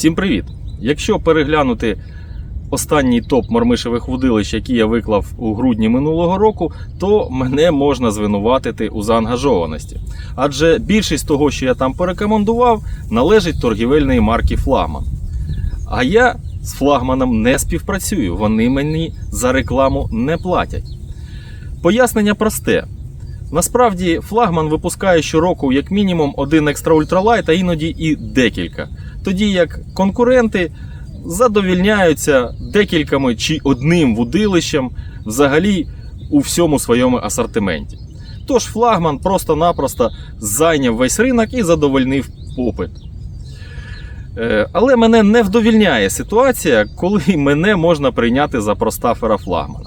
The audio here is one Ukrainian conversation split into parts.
Всім привіт! Якщо переглянути останній топ мормишевих вудилищ, який я виклав у грудні минулого року, то мене можна звинуватити у заангажованості. Адже більшість того, що я там порекомендував, належить торгівельної марки Флагман. А я з флагманом не співпрацюю, вони мені за рекламу не платять. Пояснення просте. Насправді, флагман випускає щороку як мінімум один екстра ультралайт, а іноді і декілька. Тоді як конкуренти задовільняються декількома чи одним вудилищем взагалі у всьому своєму асортименті. Тож флагман просто-напросто зайняв весь ринок і задовольнив попит. Е, Але мене не вдовільняє ситуація, коли мене можна прийняти за простафера флагмана.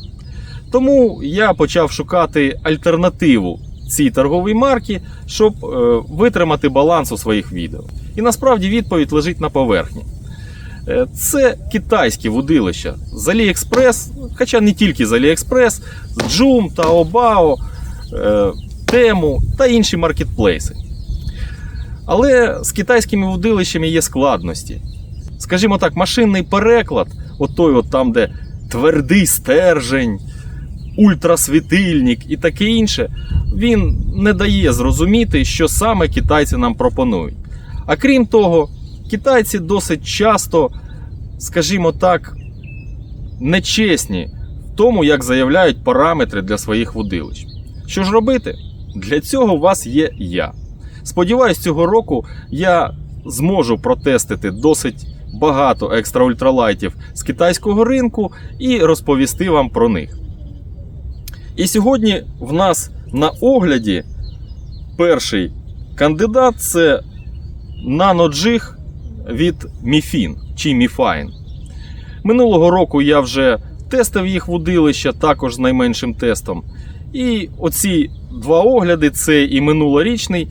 Тому я почав шукати альтернативу цій торговій марці, щоб е, витримати баланс у своїх відео. І насправді відповідь лежить на поверхні. Е, Це китайські вудилища з AliExpress, хоча не тільки з AliExpress, з Joom, Taobao, Temu та інші маркетплейси. Але з китайськими вудилищами є складності. Скажімо так, машинний переклад, от той от там, де твердий стержень, ультрасвітильник і таке інше, він не дає зрозуміти, що саме китайці нам пропонують. А крім того, китайці досить часто, скажімо так, нечесні в тому, як заявляють параметри для своїх вудилищ. Що ж робити? Для цього у вас є я. Сподіваюсь, цього року я зможу протестити досить багато екстра ультралайтів з китайського ринку і розповісти вам про них. І сьогодні в нас на огляді перший кандидат це наноджиг від Міфін чи Міфайн. Минулого року я вже тестив їх вудилища, також з найменшим тестом. І оці два огляди, цей і минулорічний,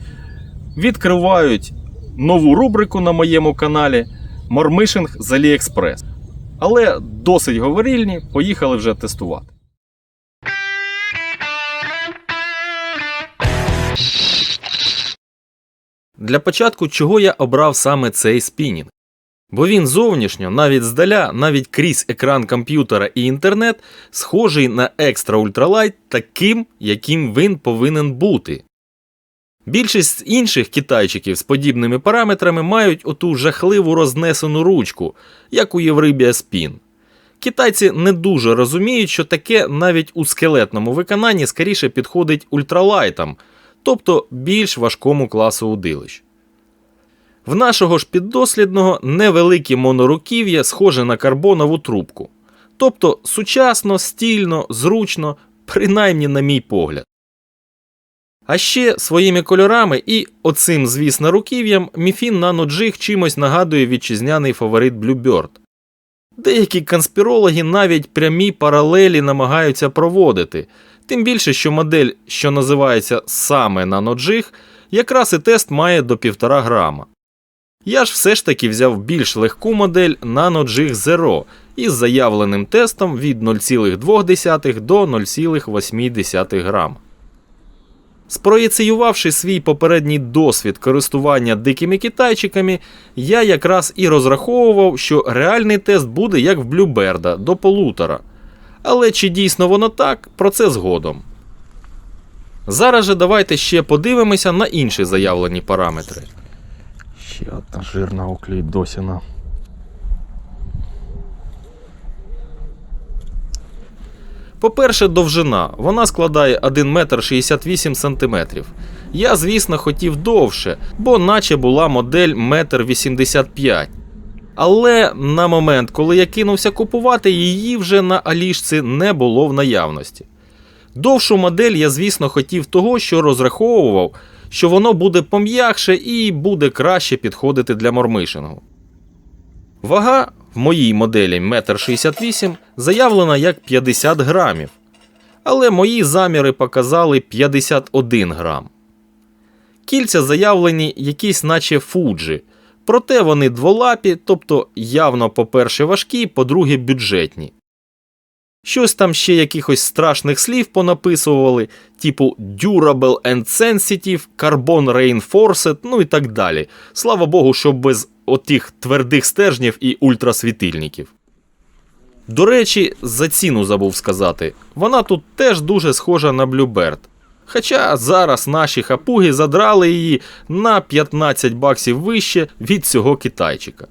відкривають нову рубрику на моєму каналі Мормишинг з AliExpress. Але досить говорільні, поїхали вже тестувати. Для початку, чого я обрав саме цей спінінг? Бо він зовнішньо, навіть здаля, навіть крізь екран комп'ютера і інтернет, схожий на екстра ультралайт таким, яким він повинен бути. Більшість інших китайчиків з подібними параметрами мають оту жахливу рознесену ручку, як у Єврибія Spin. Китайці не дуже розуміють, що таке навіть у скелетному виконанні скоріше підходить ультралайтам, тобто більш важкому класу удилищ. В нашого ж піддослідного невелике моноруків'я схоже на карбонову трубку. Тобто сучасно, стільно, зручно, принаймні на мій погляд. А ще своїми кольорами і оцим, звісно, руків'ям Міфін Nano чимось нагадує вітчизняний фаворит Bluebird. Деякі конспірологи навіть прямі паралелі намагаються проводити, тим більше, що модель, що називається саме NanoJig, якраз і тест має до 1,5 грама. Я ж все ж таки взяв більш легку модель NanoJig Zero із заявленим тестом від 0,2 до 0,8 грам. Спроєціювавши свій попередній досвід користування дикими китайчиками, я якраз і розраховував, що реальний тест буде як в Блюберда до полутора. Але чи дійсно воно так, про це згодом. Зараз же давайте ще подивимося на інші заявлені параметри. Ще одна жирна уклейдосіна. По-перше, довжина. Вона складає 1 метр 68 сантиметрів. Я, звісно, хотів довше, бо наче була модель 1,85 м. Але на момент, коли я кинувся купувати, її вже на алішці не було в наявності. Довшу модель я, звісно, хотів того, що розраховував, що воно буде пом'якше і буде краще підходити для мормишингу. Вага в моїй моделі 1,68 м заявлена як 50 грамів, але мої заміри показали 51 грам. Кільця заявлені якісь наче фуджі, проте вони дволапі, тобто явно, по-перше, важкі, по-друге, бюджетні. Щось там ще якихось страшних слів понаписували, типу Durable and Sensitive, Carbon Reinforced, ну і так далі. Слава Богу, що без отих твердих стержнів і ультрасвітильників. До речі, за ціну забув сказати. Вона тут теж дуже схожа на Bluebird. Хоча зараз наші хапуги задрали її на 15 баксів вище від цього китайчика.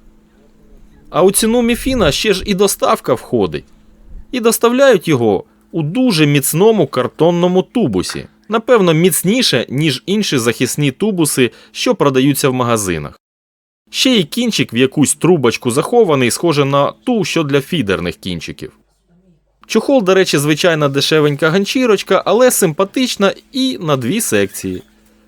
А у ціну міфіна ще ж і доставка входить. І доставляють його у дуже міцному картонному тубусі. Напевно, міцніше, ніж інші захисні тубуси, що продаються в магазинах. Ще й кінчик в якусь трубочку захований, схоже на ту, що для фідерних кінчиків. Чохол, до речі, звичайна дешевенька ганчірочка, але симпатична і на дві секції.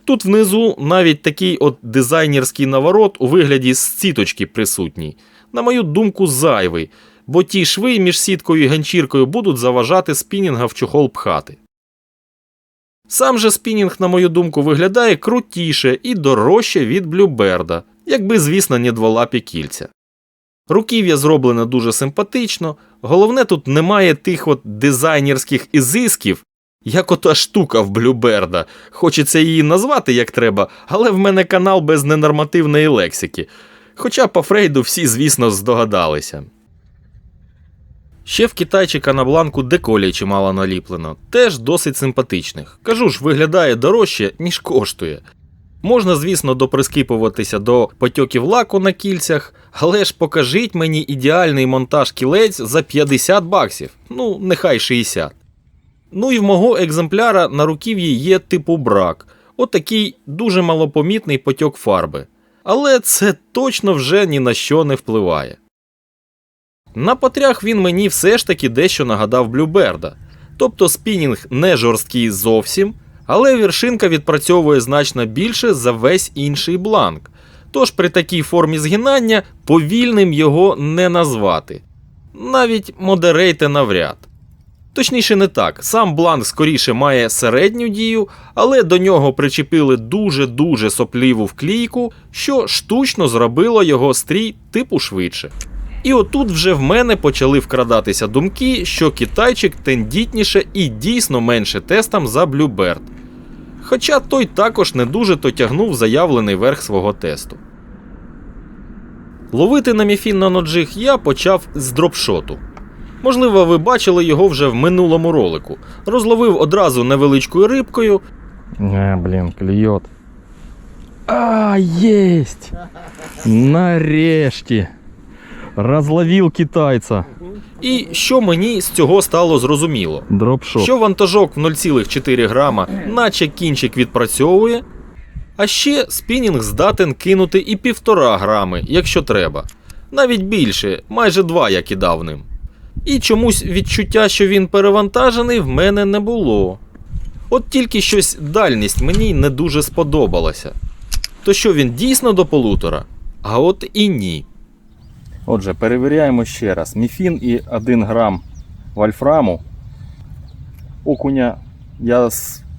Тут внизу навіть такий от дизайнерський наворот у вигляді сіточки присутній. На мою думку, зайвий, бо ті шви між сіткою і ганчіркою будуть заважати спінінга в чохол пхати. Сам же спінінг, на мою думку, виглядає крутіше і дорожче від Блюберда, якби, звісно, не дволапі кільця. Руків'я зроблене дуже симпатично, головне тут немає тих от дизайнерських ізисків, як ота штука в Блюберда. Хочеться її назвати як треба, але в мене канал без ненормативної лексики. Хоча по Фрейду всі, звісно, здогадалися. Ще в китайчика на бланку деколій чимало наліплено, теж досить симпатичних. Кажу ж, виглядає дорожче, ніж коштує. Можна, звісно, доприскипуватися до потьоків лаку на кільцях, але ж покажіть мені ідеальний монтаж кілець за 50 баксів, ну, нехай 60. Ну і в мого екземпляра на руків'ї є типу брак, отакий дуже малопомітний потьок фарби. Але це точно вже ні на що не впливає. На потрях він мені все ж таки дещо нагадав Блюберда. Тобто спінінг не жорсткий зовсім, але вершинка відпрацьовує значно більше за весь інший бланк. Тож при такій формі згинання повільним його не назвати. Навіть модерейте навряд. Точніше, не так. Сам бланк скоріше має середню дію, але до нього причепили дуже-дуже сопліву вклійку, що штучно зробило його стрій типу швидше. І отут вже в мене почали вкрадатися думки, що китайчик тендітніше і дійсно менше тестам за Bluebird. Хоча той також не дуже то тягнув заявлений верх свого тесту. Ловити на міфін на ноджиг я почав з дропшоту. Можливо, ви бачили його вже в минулому ролику. Розловив одразу невеличкою рибкою. А, блин, клюет. А, есть! Нарешті. Разловил китайца. І що мені з цього стало зрозуміло? Дропшот. Що вантажок в 0,4 грама, наче кінчик відпрацьовує, а ще спінінг здатен кинути і 1,5 грами, якщо треба. Навіть більше, майже 2 я кидав ним. І чомусь відчуття, що він перевантажений, в мене не було. От тільки щось дальність мені не дуже сподобалася. То що він дійсно до полутора? А от і ні. Отже, перевіряємо ще раз. Міфін і 1 грам вольфраму. Окуня я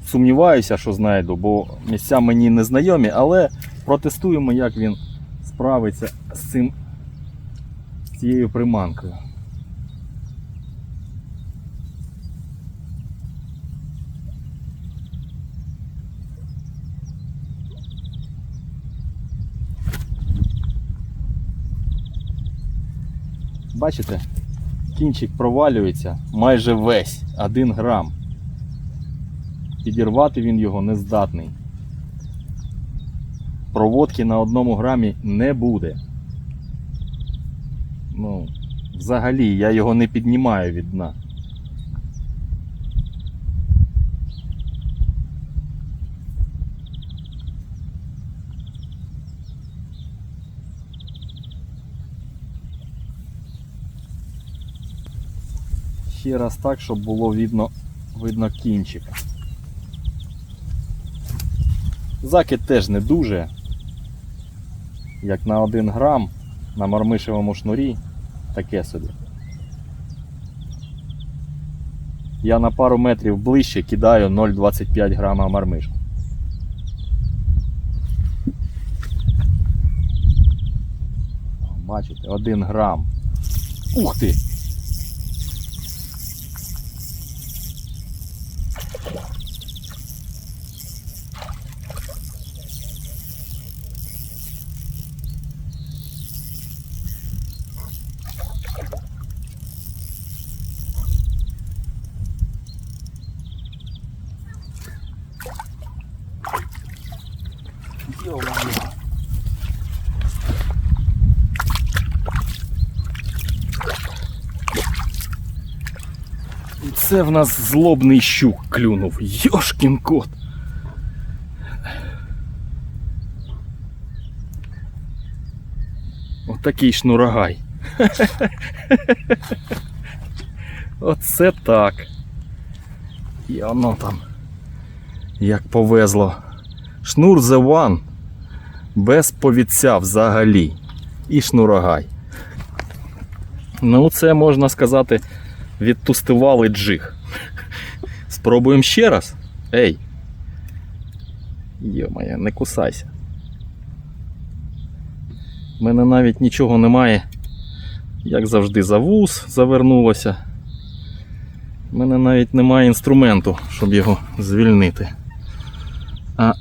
сумніваюся, що знайду, бо місця мені не знайомі, але протестуємо, як він справиться з цим з цією приманкою. Бачите, кінчик провалюється майже весь 1 грам. Підірвати він його не здатний. Проводки на одному грамі не буде. Ну, взагалі я його не піднімаю від дна. Ще раз так, щоб було видно, видно кінчика. Закид теж не дуже. Як на 1 грам на мармишевому шнурі, таке собі. Я на пару метрів ближче кидаю 0,25 грама мармишку. Бачите, 1 грам. Ух ти! І це в нас злобний щук клюнув. Йошкін кот. Отакий шнурагай. Оце так. І оно там. Як повезло. Шнур The One. Без повідця взагалі. І шнурагай. Ну, це можна сказати, відтустували джиг. Спробуємо ще раз. Ей. Йо-моє, не кусайся. У мене навіть нічого немає. Як завжди, за вуз завернулося. У мене навіть немає інструменту, щоб його звільнити. А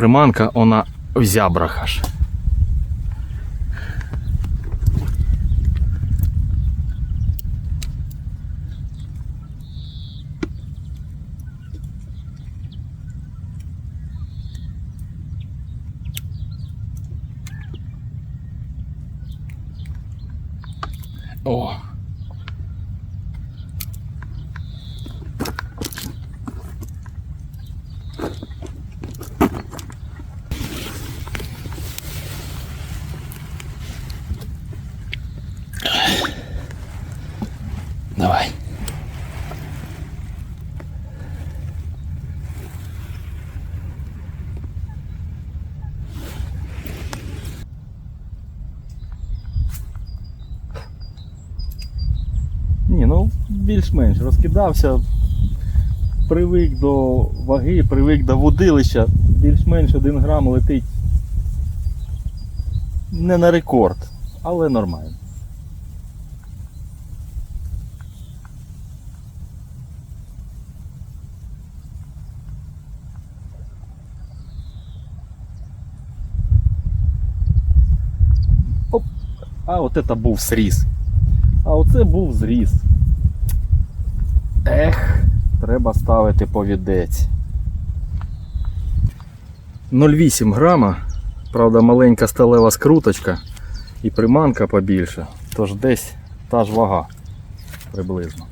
приманка, вона в зябрах аж. О. Давай. Ні, ну більш-менш розкидався. Привик до ваги, привик до водилища. Більш-менш один грам летить не на рекорд, але нормально. Оп. А от це був сріз. А оце був зріз. Ех, треба ставити повідець. 0,8 грама. Правда, маленька сталева скруточка і приманка побільше. Тож десь та ж вага приблизно.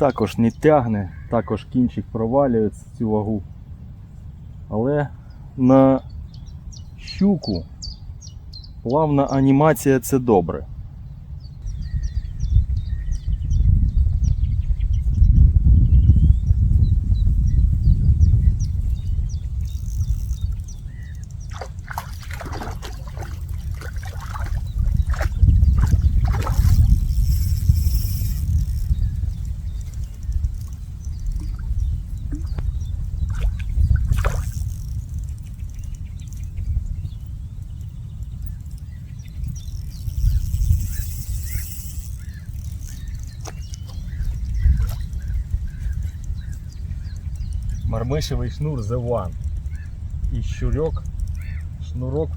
Також не тягне, також кінчик провалюється цю вагу. Але на щуку плавна анімація це добре. Мармишевий шнур The One. І щурьок, шнурок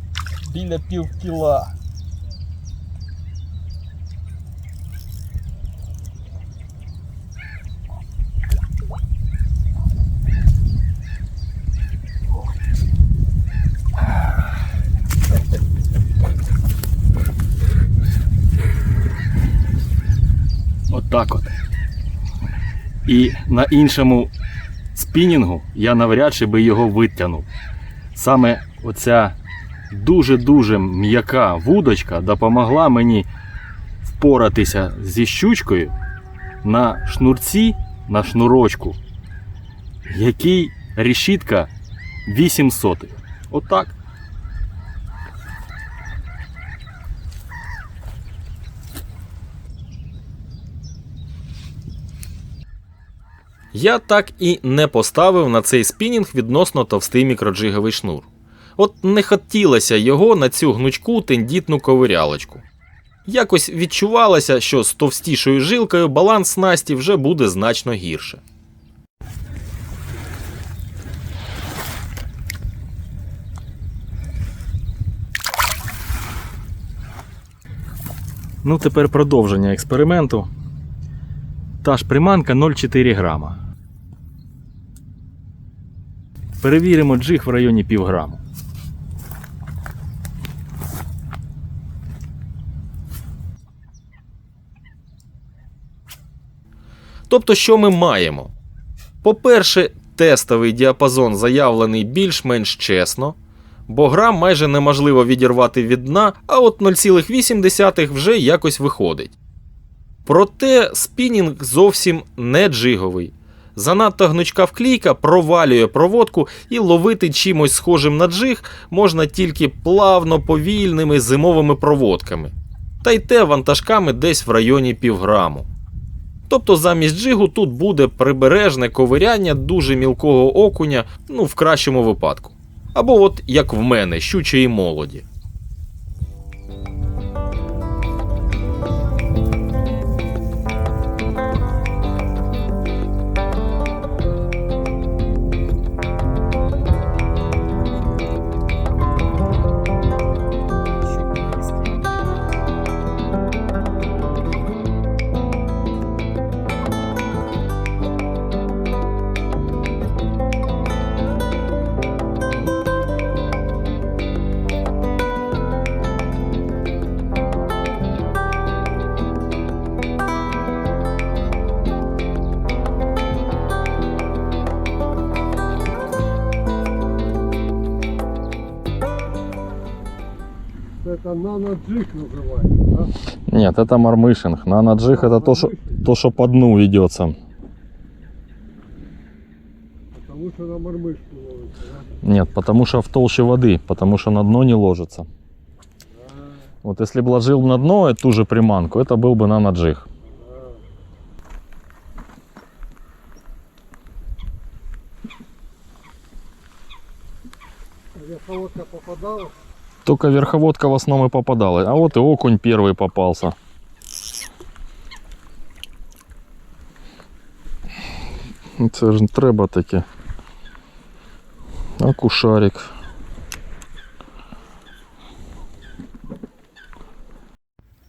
біля пів кіла. Отак от. І на іншому спінінгу я навряд чи би його витягнув. Саме оця дуже-дуже м'яка вудочка допомогла мені впоратися зі щучкою на шнурці, на шнурочку, який решітка 8 сотих. Отак. Я так і не поставив на цей спінінг відносно товстий мікроджиговий шнур. От не хотілося його на цю гнучку тендітну ковирялочку. Якось відчувалося, що з товстішою жилкою баланс снасті вже буде значно гірше. Ну, тепер продовження експерименту. Та ж приманка 0,4 грама. Перевіримо джиг в районі півграму. Тобто, що ми маємо? По-перше, тестовий діапазон заявлений більш-менш чесно, бо грам майже неможливо відірвати від дна, а от 0,8 вже якось виходить. Проте спінінг зовсім не джиговий. Занадто гнучка вклійка провалює проводку і ловити чимось схожим на джиг можна тільки плавно повільними зимовими проводками. Та й те вантажками десь в районі півграму. Тобто замість джигу тут буде прибережне ковиряння дуже мілкого окуня, ну в кращому випадку. Або от як в мене, щучої молоді. Это наноджиг называется, да? Нет, это мармышинг. Наноджиг это то, что, то, что по дну ведется. Потому что на мормышку ловится, да? Нет, потому что в толще воды, потому что на дно не ложится. Вот если бы ложил на дно ту же приманку, это был бы наноджиг. А верховодка попадала? Только верховодка в основном и попадала. А вот и окунь первый попался. Це ж треба таке. Акушарик.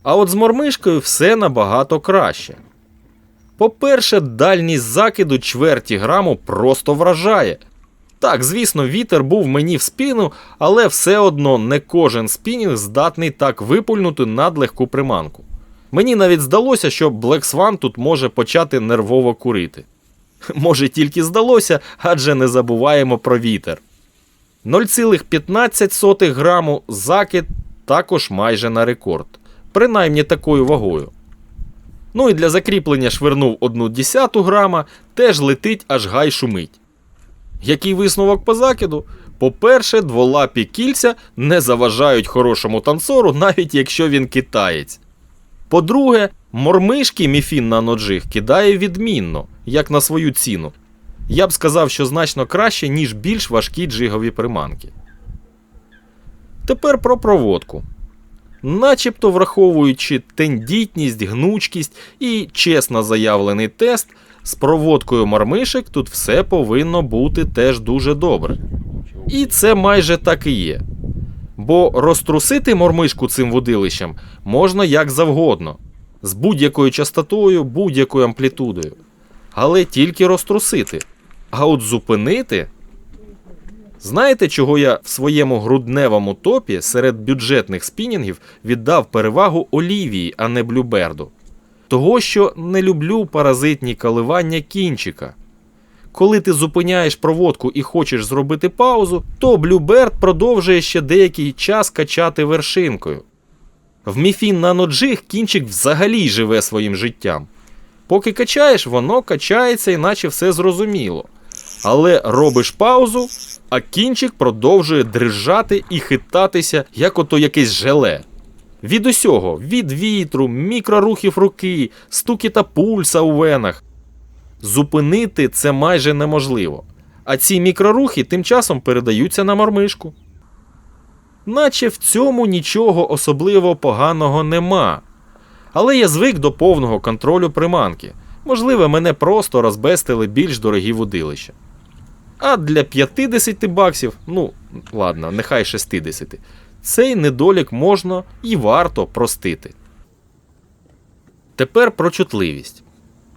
А от з мормишкою все набагато краще. По-перше, дальність закиду чверті граму просто вражає. Так, звісно, вітер був мені в спину, але все одно не кожен спінінг здатний так випульнути надлегку приманку. Мені навіть здалося, що Black Swan тут може почати нервово курити. Може, тільки здалося, адже не забуваємо про вітер. 0,15 граму закид також майже на рекорд, принаймні такою вагою. Ну і для закріплення швирнув 1,1 грама, теж летить аж гай шумить. Який висновок по закиду? По-перше, дволапі кільця не заважають хорошому танцору, навіть якщо він китаєць. По-друге, мормишки міфін на ноджиг кидає відмінно, як на свою ціну. Я б сказав, що значно краще, ніж більш важкі джигові приманки. Тепер про проводку. Начебто враховуючи тендітність, гнучкість і чесно заявлений тест, з проводкою мармишек тут все повинно бути теж дуже добре. І це майже так і є. Бо розтрусити мормишку цим водилищем можна як завгодно, з будь-якою частотою, будь-якою амплітудою. Але тільки розтрусити. А от зупинити. Знаєте, чого я в своєму грудневому топі серед бюджетних спінінгів віддав перевагу Олівії, а не Блюберду? Того, що не люблю паразитні коливання кінчика. Коли ти зупиняєш проводку і хочеш зробити паузу, то Блюберд продовжує ще деякий час качати вершинкою. В міфін наноджиг кінчик взагалі живе своїм життям. Поки качаєш, воно качається, іначе все зрозуміло. Але робиш паузу, а кінчик продовжує дрижати і хитатися, як ото якесь желе. Від усього, від вітру, мікрорухів руки, стукіта пульса у венах. Зупинити це майже неможливо. А ці мікрорухи тим часом передаються на мормишку. Наче в цьому нічого особливо поганого нема. Але я звик до повного контролю приманки. Можливо, мене просто розбестили більш дорогі водилища. А для 50 баксів, ну ладно, нехай 60, цей недолік можна і варто простити. Тепер про чутливість.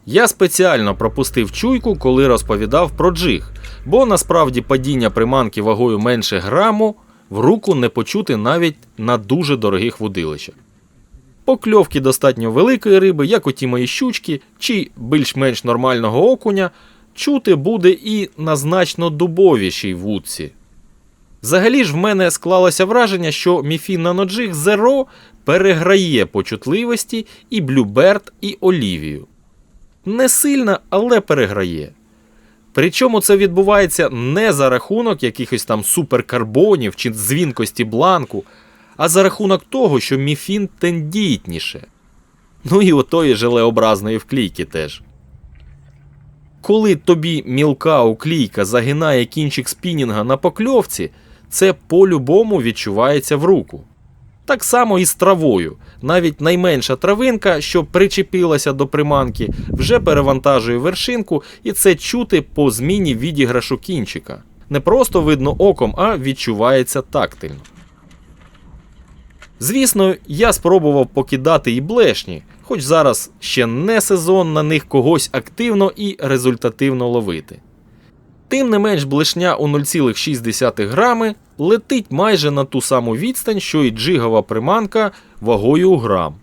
Я спеціально пропустив чуйку, коли розповідав про джиг, бо насправді падіння приманки вагою менше граму в руку не почути навіть на дуже дорогих вудилищах. Покльовки достатньо великої риби, як оті мої щучки, чи більш-менш нормального окуня, чути буде і на значно дубовішій вудці. Взагалі ж в мене склалося враження, що Міфін Наноджиг Zero переграє по чутливості і Блюберт, і Олівію. Не сильно, але переграє. Причому це відбувається не за рахунок якихось там суперкарбонів чи дзвінкості бланку, а за рахунок того, що міфін тендітніше. Ну і отої желеобразної вклійки теж. Коли тобі мілка уклійка загинає кінчик спінінга на покльовці, це по-любому відчувається в руку. Так само і з травою. Навіть найменша травинка, що причепилася до приманки, вже перевантажує вершинку, і це чути по зміні відіграшу кінчика. Не просто видно оком, а відчувається тактильно. Звісно, я спробував покидати і блешні, хоч зараз ще не сезон на них когось активно і результативно ловити. Тим не менш, блешня у 0,6 грами летить майже на ту саму відстань, що і джигова приманка вагою у грам.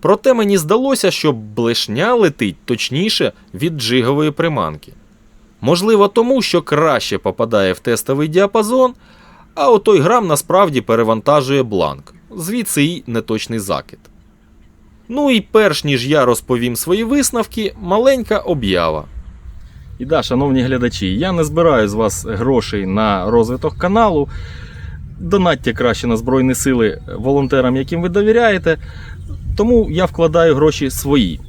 Проте мені здалося, що блешня летить точніше від джигової приманки. Можливо, тому що краще попадає в тестовий діапазон, а отой грам насправді перевантажує бланк, звідси і неточний закид. Ну і перш ніж я розповім свої висновки, маленька об'ява. І да, шановні глядачі, я не збираю з вас грошей на розвиток каналу. Донатьте краще на Збройні Сили волонтерам, яким ви довіряєте. Тому я вкладаю гроші свої.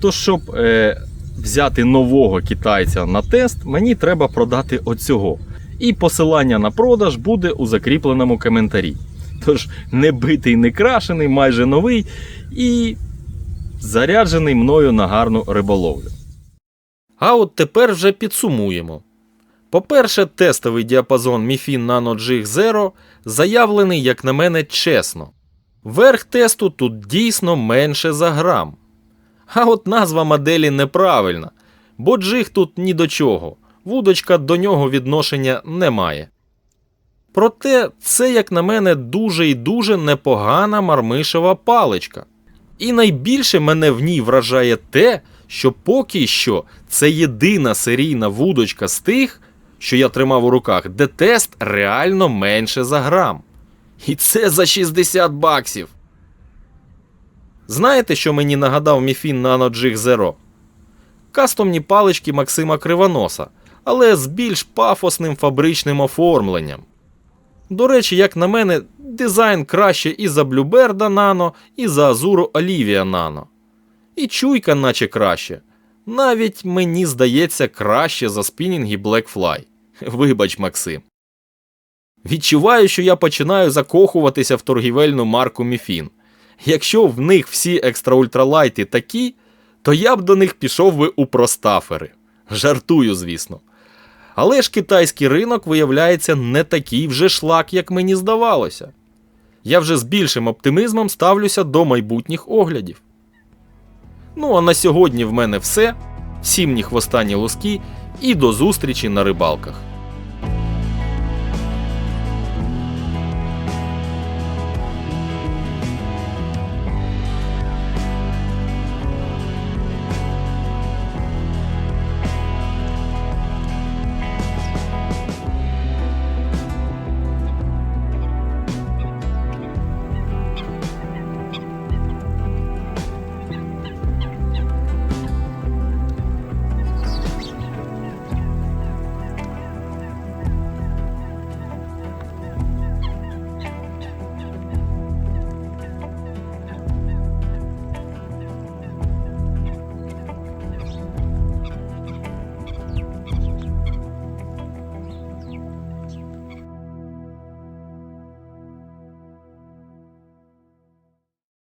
Тож, щоб е, взяти нового китайця на тест, мені треба продати оцього. І посилання на продаж буде у закріпленому коментарі. Тож, не битий, не крашений, майже новий і заряджений мною на гарну риболовлю. А от тепер вже підсумуємо. По-перше, тестовий діапазон Mifin Nano Jig Zero заявлений, як на мене, чесно. Верх тесту тут дійсно менше за грам. А от назва моделі неправильна, бо джиг тут ні до чого, вудочка до нього відношення не має. Проте це, як на мене, дуже і дуже непогана мармишева паличка. І найбільше мене в ній вражає те, що поки що це єдина серійна вудочка з тих, що я тримав у руках, де тест реально менше за грам. І це за 60 баксів. Знаєте, що мені нагадав Міфін Nano Jig Zero? Кастомні палички Максима Кривоноса, але з більш пафосним фабричним оформленням. До речі, як на мене, дизайн краще і за Bluebird Nano, і за Azuro Olivia Nano. І чуйка, наче краще. Навіть мені здається краще за спінінги Blackfly. Вибач, Максим. Відчуваю, що я починаю закохуватися в торгівельну марку Міфін. Якщо в них всі екстраультралайти такі, то я б до них пішов би у простафери. Жартую, звісно. Але ж китайський ринок виявляється не такий вже шлак, як мені здавалося. Я вже з більшим оптимізмом ставлюся до майбутніх оглядів. Ну а на сьогодні в мене все. Всім ні хвоста, ні луски, і до зустрічі на рибалках.